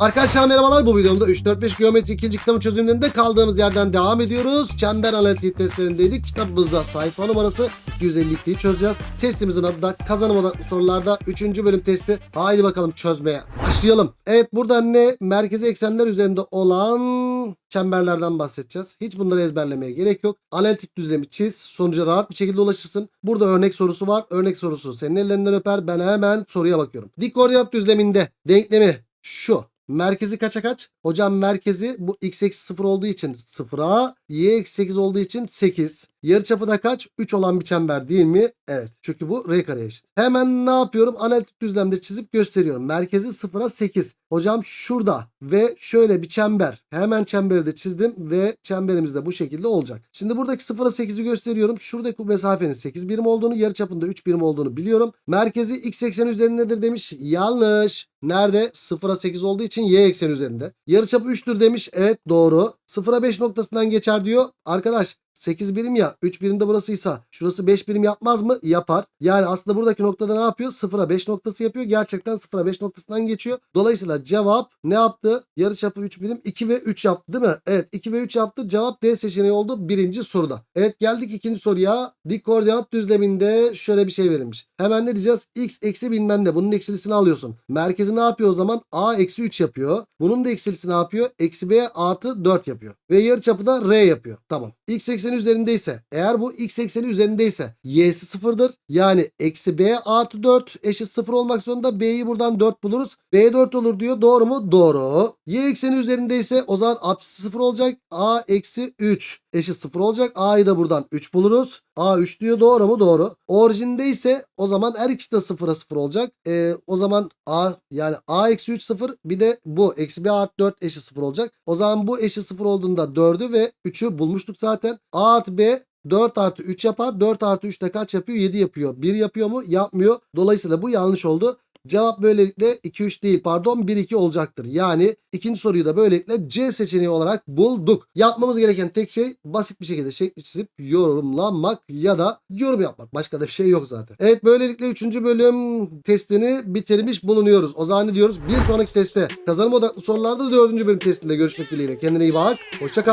Arkadaşlar merhabalar bu videomda 3-4-5 geometri ikinci kitabın çözümlerinde kaldığımız yerden devam ediyoruz. Çember analitiği testlerindeydik. Kitabımızda sayfa numarası 252'yi çözeceğiz. Testimizin adı da kazanım odaklı sorularda 3. bölüm testi. Haydi bakalım çözmeye. Başlayalım. Evet burada ne? Merkezi eksenler üzerinde olan çemberlerden bahsedeceğiz. Hiç bunları ezberlemeye gerek yok. Analitik düzlemi çiz. Sonuca rahat bir şekilde ulaşırsın. Burada örnek sorusu var. Örnek sorusu senin ellerinden öper. Ben hemen soruya bakıyorum. Dik koordinat düzleminde denklemi şu. Merkezi kaça kaç? Hocam merkezi bu x eksi 0 olduğu için 0'a, y eksi 8 olduğu için 8. Yarıçapı da kaç? 3 olan bir çember değil mi? Evet. Çünkü bu r kareye eşit. Hemen ne yapıyorum? Analitik düzlemde çizip gösteriyorum. Merkezi 0'a 8. Hocam şurada ve şöyle bir çember. Hemen çemberi de çizdim ve çemberimiz de bu şekilde olacak. Şimdi buradaki 0'a 8'i gösteriyorum. Şuradaki mesafenin 8 birim olduğunu, yarıçapında 3 birim olduğunu biliyorum. Merkezi x ekseni üzerindedir demiş. Yanlış. Nerede? 0'a 8 olduğu için y ekseni üzerinde. Yarıçapı 3'tür demiş. Evet doğru. 0'a 5 noktasından geçer diyor. Arkadaş 8 birim ya 3 birim de burasıysa şurası 5 birim yapmaz mı? Yapar. Yani aslında buradaki noktada ne yapıyor? 0'a 5 noktası yapıyor. Gerçekten 0'a 5 noktasından geçiyor. Dolayısıyla cevap ne yaptı? Yarıçapı 3 birim 2 ve 3 yaptı değil mi? Evet 2 ve 3 yaptı. Cevap D seçeneği oldu birinci soruda. Evet geldik ikinci soruya. Dik koordinat düzleminde şöyle bir şey verilmiş. Hemen ne diyeceğiz? X eksi bilmem ne. Bunun eksilisini alıyorsun. Merkezi ne yapıyor o zaman? A eksi 3 yapıyor. Bunun da eksilisi ne yapıyor? Eksi B artı 4 yapıyor. Ve yarıçapı da R yapıyor. Tamam. X ekseni üzerindeyse eğer bu x ekseni üzerindeyse y'si sıfırdır. Yani eksi b artı 4 eşit sıfır olmak zorunda. b'yi buradan 4 buluruz. b 4 olur diyor. Doğru mu? Doğru. y ekseni üzerindeyse o zaman apsisi sıfır olacak. a eksi 3 eşit sıfır olacak. a'yı da buradan 3 buluruz. a 3 diyor. Doğru mu? Doğru. Orijindeyse o zaman her ikisi de sıfıra sıfır olacak. Ee, o zaman a yani a eksi 3 sıfır bir de bu eksi b artı 4 eşit sıfır olacak. O zaman bu eşit sıfır olduğunda 4'ü ve 3'ü bulmuştuk zaten. a artı b 4 artı 3 yapar. 4 artı 3 de kaç yapıyor? 7 yapıyor. 1 yapıyor mu? Yapmıyor. Dolayısıyla bu yanlış oldu. Cevap böylelikle 2-3 değil pardon 1-2 olacaktır. Yani ikinci soruyu da böylelikle C seçeneği olarak bulduk. Yapmamız gereken tek şey basit bir şekilde şekli çizip yorumlamak ya da yorum yapmak. Başka da bir şey yok zaten. Evet böylelikle 3. bölüm testini bitirmiş bulunuyoruz. O zaman ne diyoruz? Bir sonraki testte kazanım odaklı sorularda 4. bölüm testinde görüşmek dileğiyle. Kendine iyi bak. Hoşça